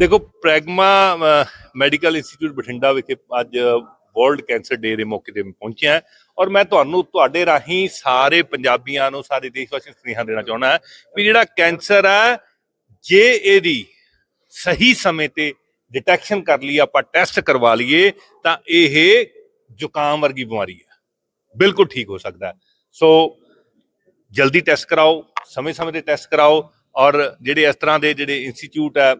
ਦੇਖੋ, ਪ੍ਰੈਗਮਾ medical institute Bathinda ਵਿਖੇ ਅੱਜ ਵਰਲਡ ਕੈਂਸਰ ਡੇ ਦੇ ਮੌਕੇ ਤੇ ਪਹੁੰਚਿਆ ਔਰ ਮੈਂ ਤੁਹਾਨੂੰ, ਤੁਹਾਡੇ ਰਾਹੀਂ ਸਾਰੇ ਪੰਜਾਬੀਆਂ ਨੂੰ, ਸਾਰੇ ਦੇਸ਼ ਵਾਸੀਆਂ ਨੂੰ ਸੁਨੇਹਾ ਦੇਣਾ ਚਾਹੁੰਦਾ ਵੀ ਜਿਹੜਾ ਕੈਂਸਰ ਹੈ, ਜੇ ਇਹਦੀ ਸਹੀ ਸਮੇਂ ਤੇ ਡਿਟੈਕਸ਼ਨ ਕਰ ਲਈ, ਆਪਾਂ ਟੈਸਟ ਕਰਵਾ ਲਈਏ, ਤਾਂ ਇਹ ਜ਼ੁਕਾਮ ਵਰਗੀ ਬਿਮਾਰੀ ਹੈ। ਬਿਲਕੁਲ ਠੀਕ ਹੋ ਸਕਦਾ ਸੋ ਜਲਦੀ ਟੈਸਟ ਕਰਾਓ, ਸਮੇਂ-ਸਮੇਂ ਤੇ ਟੈਸਟ ਕਰਾਓ ਔਰ ਜਿਹੜੇ ਇਸ ਤਰ੍ਹਾਂ ਦੇ ਜਿਹੜੇ ਇੰਸਟੀਚਿਊਟ ਹੈ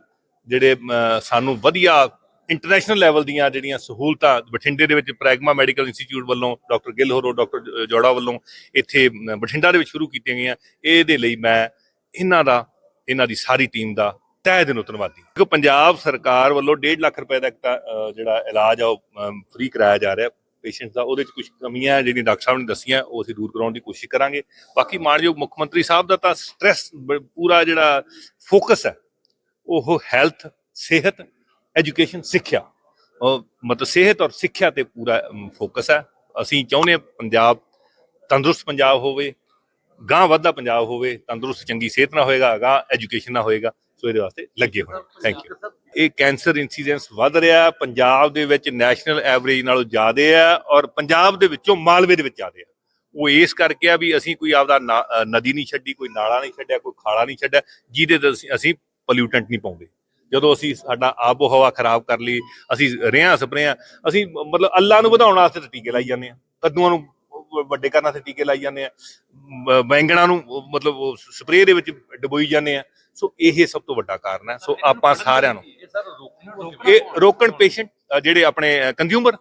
ਜਿਹੜੇ ਸਾਨੂੰ ਵਧੀਆ ਇੰਟਰਨੈਸ਼ਨਲ ਲੈਵਲ ਦੀਆਂ ਜਿਹੜੀਆਂ ਸਹੂਲਤਾਂ ਬਠਿੰਡੇ ਦੇ ਵਿੱਚ ਪ੍ਰੈਗਮਾ ਮੈਡੀਕਲ ਇੰਸਟੀਚਿਊਟ ਵੱਲੋਂ ਡਾਕਟਰ ਗਿੱਲ ਹੋਰੋ ਡਾਕਟਰ ਜੋੜਾ ਵੱਲੋਂ ਇੱਥੇ ਬਠਿੰਡਾ ਦੇ ਵਿੱਚ ਸ਼ੁਰੂ ਕੀਤੀਆਂ ਗਈਆਂ। ਇਹਦੇ ਲਈ ਮੈਂ ਇਹਨਾਂ ਦਾ ਇਹਨਾਂ ਦੀ ਸਾਰੀ ਟੀਮ ਦਾ ਤਹਿ ਦਿਲੋਂ ਧੰਨਵਾਦੀ ਕਿਉਂਕਿ ਪੰਜਾਬ ਸਰਕਾਰ ਵੱਲੋਂ 1.5 ਲੱਖ ਰੁਪਏ ਦਾ ਇੱਕ ਤਾਂ, ਜਿਹੜਾ ਇਲਾਜ ਆ ਉਹ ਫ੍ਰੀ ਕਰਾਇਆ ਜਾ ਰਿਹਾ। ਪੇਸ਼ੈਂਟ ਦਾ ਉਹਦੇ ਚ ਕੁਝ ਕਮੀਆਂ ਜਿਹੜੀਆਂ ਡਾਕਟਰ ਸਾਹਿਬ ਨੇ ਦੱਸੀਆਂ ਉਹ ਅਸੀਂ ਦੂਰ ਕਰਾਉਣ ਦੀ ਕੋਸ਼ਿਸ਼ ਕਰਾਂਗੇ। ਬਾਕੀ ਮਾਨਯੋਗ ਮੁੱਖ ਮੰਤਰੀ ਸਾਹਿਬ ਦਾ ਤਾਂ ਸਟ੍ਰੈਸ ਪੂਰਾ ਜਿਹੜਾ ਫੋਕਸ ਹੈ ਉਹ ਹੈਲਥ, ਸਿਹਤ, ਐਜੂਕੇਸ਼ਨ, ਸਿੱਖਿਆ। ਮਤਲਬ ਸਿਹਤ ਔਰ ਸਿੱਖਿਆ ਤੇ ਪੂਰਾ ਫੋਕਸ ਹੈ। ਅਸੀਂ ਚਾਹੁੰਦੇ ਹਾਂ ਪੰਜਾਬ ਤੰਦਰੁਸਤ ਪੰਜਾਬ ਹੋਵੇ ਗਾਂ ਵੱਧਦਾ ਪੰਜਾਬ ਹੋਵੇ, ਤੰਦਰੁਸਤ, ਚੰਗੀ ਸਿਹਤ ਨਾਲ ਹੋਏਗਾ ਗਾਂ ਐਜੂਕੇਸ਼ਨ ਨਾਲ ਹੋਏਗਾ, ਸੋ ਇਹਦੇ ਵਾਸਤੇ ਲੱਗੇ ਹੋਏ ਥੈਂਕ ਯੂ ਇਹ ਕੈਂਸਰ ਇਨਸੀਡੈਂਸ ਵੱਧ ਰਿਹਾ ਪੰਜਾਬ ਦੇ ਵਿੱਚ ਨੈਸ਼ਨਲ ਐਵਰੇਜ ਨਾਲੋਂ ਜ਼ਿਆਦਾ ਹੈ ਔਰ ਪੰਜਾਬ ਦੇ ਵਿੱਚੋਂ ਮਾਲਵੇ ਦੇ ਵਿੱਚ ਜ਼ਿਆਦਾ ਹੈ। ਉਹ ਇਸ ਕਰਕੇ ਆ ਵੀ ਅਸੀਂ ਕੋਈ ਆਪਦਾ ਨਾ- ਨਦੀ ਨਹੀਂ ਛੱਡੀ, ਕੋਈ ਨਾਲਾ ਨਹੀਂ ਛੱਡਿਆ, ਕੋਈ ਖਾਲਾ ਨਹੀਂ ਛੱਡਿਆ, ਜਿਹਦੇ ਤੇ ਅਸੀਂ- ਅਸੀਂ ਪੋਲਿਊਟੈਂਟ ਨਹੀਂ ਪਾਉਂਦੇ। ਜਦੋਂ ਅਸੀਂ ਸਾਡਾ ਆਬੋ ਹਵਾ ਖਰਾਬ ਕਰ ਲਈ ਅਸੀਂ ਰਿਆਂ ਸਪਰੇਆਂ ਅਸੀਂ ਮਤਲਬ ਅੱਲਾ ਨੂੰ ਵਧਾਉਣ ਵਾਸਤੇ ਟੀਕੇ ਲਾਈ ਜਾਂਦੇ ਆ ਕੱਦੂਆਂ ਨੂੰ ਵੱਡੇ ਕਰਨ ਵਾਸਤੇ ਟੀਕੇ ਲਾਈ ਜਾਂਦੇ ਆ ਬੈਂਗਣਾਂ ਨੂੰ ਮਤਲਬ ਸਪਰੇਅ ਦੇ ਵਿੱਚ ਡਬੋਈ ਜਾਂਦੇ ਆ ਸੋ ਇਹ ਸਭ ਤੋਂ ਵੱਡਾ ਕਾਰਨ ਹੈ। ਸੋ ਆਪਾਂ ਸਾਰਿਆਂ ਨੂੰ ਇਹ ਰੋਕਣ ਪੇਸ਼ੈਂਟ ਜਿਹੜੇ ਆਪਣੇ ਕੰਜ਼ਿਊਮਰ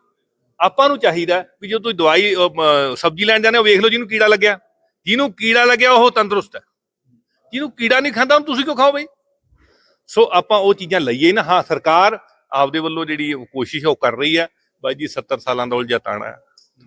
ਆਪਾਂ ਨੂੰ ਚਾਹੀਦਾ ਵੀ ਜਦੋਂ ਤੁਸੀਂ ਦਵਾਈ ਸਬਜ਼ੀ ਲੈਣ ਜਾਂਦੇ ਹੋ ਵੇਖ ਲਓ ਜਿਹਨੂੰ ਕੀੜਾ ਲੱਗਿਆ। ਜਿਹਨੂੰ ਕੀੜਾ ਲੱਗਿਆ ਉਹ ਤੰਦਰੁਸਤ ਹੈ। ਜਿਹਨੂੰ ਕੀੜਾ ਨਹੀਂ ਖਾਂਦਾ ਉਹਨੂੰ ਤੁਸੀਂ ਕਿਉਂ ਖਾਓ ਬਈ? ਸੋ ਆਪਾਂ ਉਹ ਚੀਜ਼ਾਂ ਲਈਏ ਨਾ, ਹਾਂ, ਸਰਕਾਰ ਆਪਦੇ ਵੱਲੋਂ ਜਿਹੜੀ ਉਹ ਕੋਸ਼ਿਸ਼ ਹੈ ਉਹ ਕਰ ਰਹੀ ਹੈ ਬਾਈ ਜੀ 70 ਸਾਲਾਂ ਦਾ ਉਲਝਾ ਤਾਣਾ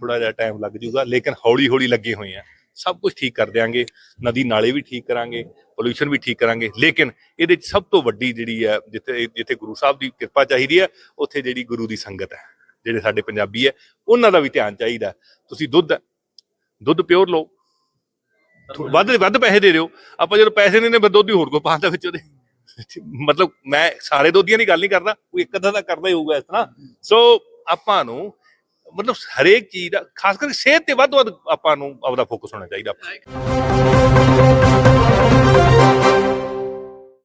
ਥੋੜਾ ਜਿਹਾ ਟਾਈਮ ਲੱਗ ਜੂਗਾ ਲੇਕਿਨ ਹੌਲੀ ਹੌਲੀ ਲੱਗੇ ਹੋਏ ਆ। ਸਭ ਕੁਝ ਠੀਕ ਕਰ ਦਿਆਂਗੇ। ਨਦੀ ਨਾਲੇ ਵੀ ਠੀਕ ਕਰਾਂਗੇ ਪੋਲੂਸ਼ਨ ਵੀ ਠੀਕ ਕਰਾਂਗੇ। ਲੇਕਿਨ ਇਹਦੇ ਚ ਸਭ ਤੋਂ ਵੱਡੀ ਜਿਹੜੀ ਹੈ ਜਿੱਥੇ ਜਿੱਥੇ ਗੁਰੂ ਸਾਹਿਬ ਦੀ ਕਿਰਪਾ ਚਾਹੀਦੀ ਹੈ ਉੱਥੇ ਜਿਹੜੀ ਗੁਰੂ ਦੀ ਸੰਗਤ ਹੈ ਜਿਹੜੇ ਸਾਡੇ ਪੰਜਾਬੀ ਹੈ ਉਹਨਾਂ ਦਾ ਵੀ ਧਿਆਨ ਚਾਹੀਦਾ। ਤੁਸੀਂ ਦੁੱਧ ਦੁੱਧ ਪਿਓਰ ਲਓ। ਵੱਧ ਵੱਧ ਪੈਸੇ ਦੇ ਦਿਓ। ਆਪਾਂ ਜਦੋਂ ਪੈਸੇ ਨਹੀਂ ਨੇ ਫਿਰ ਦੁੱਧ ਹੀ ਹੋਰ ਕੋ ਪਾਉਂਦਾ ਵਿੱਚ ਉਹਦੇ। ਮਤਲਬ ਮੈਂ ਸਾਰੇ ਦੁੱਧੀਆਂ ਦੀ ਗੱਲ ਨਹੀਂ ਕਰਦਾ, ਕੋਈ ਇੱਕ ਅੱਧਾ ਤਾਂ ਕਰਦਾ ਹੀ ਹੋਊਗਾ ਇਸ ਤਰ੍ਹਾਂ। ਸੋ ਆਪਾਂ ਨੂੰ ਮਤਲਬ ਹਰੇਕ ਚੀਜ਼ ਦਾ, ਖਾਸ ਕਰਕੇ ਸਿਹਤ ਤੇ ਵੱਧ ਤੋਂ ਵੱਧ ਆਪਾਂ ਨੂੰ ਆਪਦਾ ਫੋਕਸ ਹੋਣਾ ਚਾਹੀਦਾ।